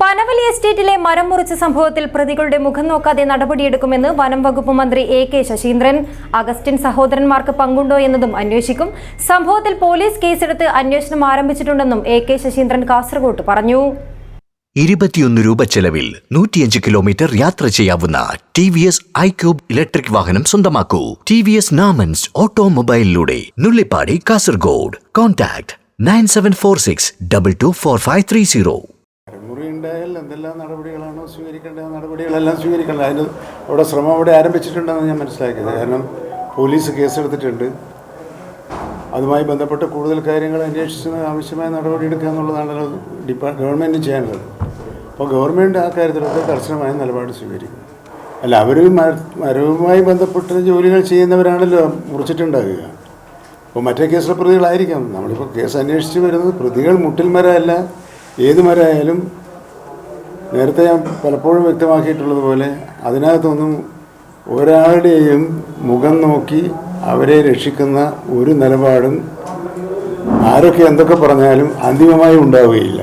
പനവലി എസ്റ്റേറ്റിലെ മരം മുറിച്ച സംഭവത്തിൽ പ്രതികളുടെ മുഖം നോക്കാതെ നടപടിയെടുക്കുമെന്ന് വനം വകുപ്പ് മന്ത്രി എ കെ ശശീന്ദ്രൻ. അഗസ്റ്റിൻ സഹോദരന്മാർക്ക് പങ്കുണ്ടോ എന്നതും അന്വേഷിക്കും. സംഭവത്തിൽ പോലീസ് കേസെടുത്ത് അന്വേഷണം ആരംഭിച്ചിട്ടുണ്ടെന്നും എ കെ ശശീന്ദ്രൻ കാസർഗോഡ് പറഞ്ഞു. ഇരുപത്തിയൊന്ന് രൂപ ചെലവിൽ നൂറ്റിയഞ്ച് കിലോമീറ്റർ യാത്ര ചെയ്യാവുന്ന T V S iQube electric വാഹനം സ്വന്തമാക്കൂ. ടി വി എസ് നാമൻസ് ഓട്ടോമൊബൈലിലൂടെ Nullippady Kasaragod. Contact nine seven four six double two four five three zero. ഉണ്ടായാൽ എന്തെല്ലാം നടപടികളാണോ സ്വീകരിക്കേണ്ട നടപടികളെല്ലാം സ്വീകരിക്കേണ്ട അതിന് അവിടെ ശ്രമം അവിടെ ആരംഭിച്ചിട്ടുണ്ടെന്ന് ഞാൻ മനസ്സിലാക്കിയത്. കാരണം പോലീസ് കേസെടുത്തിട്ടുണ്ട്. അതുമായി ബന്ധപ്പെട്ട കൂടുതൽ കാര്യങ്ങൾ അന്വേഷിച്ച് ആവശ്യമായ നടപടി എടുക്കുക എന്നുള്ളതാണല്ലോ ഡിപ്പാ ഗവൺമെന്റ് ചെയ്യാനുള്ളത്. അപ്പോൾ ഗവൺമെന്റ് ആ കാര്യത്തിലൊക്കെ കർശനമായ നിലപാട് സ്വീകരിക്കും. അല്ല അവർ മരവുമായി ബന്ധപ്പെട്ട ജോലികൾ ചെയ്യുന്നവരാണല്ലോ മുറിച്ചിട്ടുണ്ടാകുക. അപ്പോൾ മറ്റേ കേസിലെ പ്രതികളായിരിക്കാം. നമ്മളിപ്പോൾ കേസ് അന്വേഷിച്ച് വരുന്നത് പ്രതികൾ മുട്ടിൽ മരമല്ല. ഏത് മരമായാലും നേരത്തെ ഞാൻ പലപ്പോഴും വ്യക്തമാക്കിയിട്ടുള്ളത് പോലെ അതിനകത്തൊന്നും ഒരാളുടെയും മുഖം നോക്കി അവരെ രക്ഷിക്കുന്ന ഒരു നിലപാടും ആരൊക്കെ എന്തൊക്കെ പറഞ്ഞാലും അന്തിമമായി ഉണ്ടാവുകയില്ല.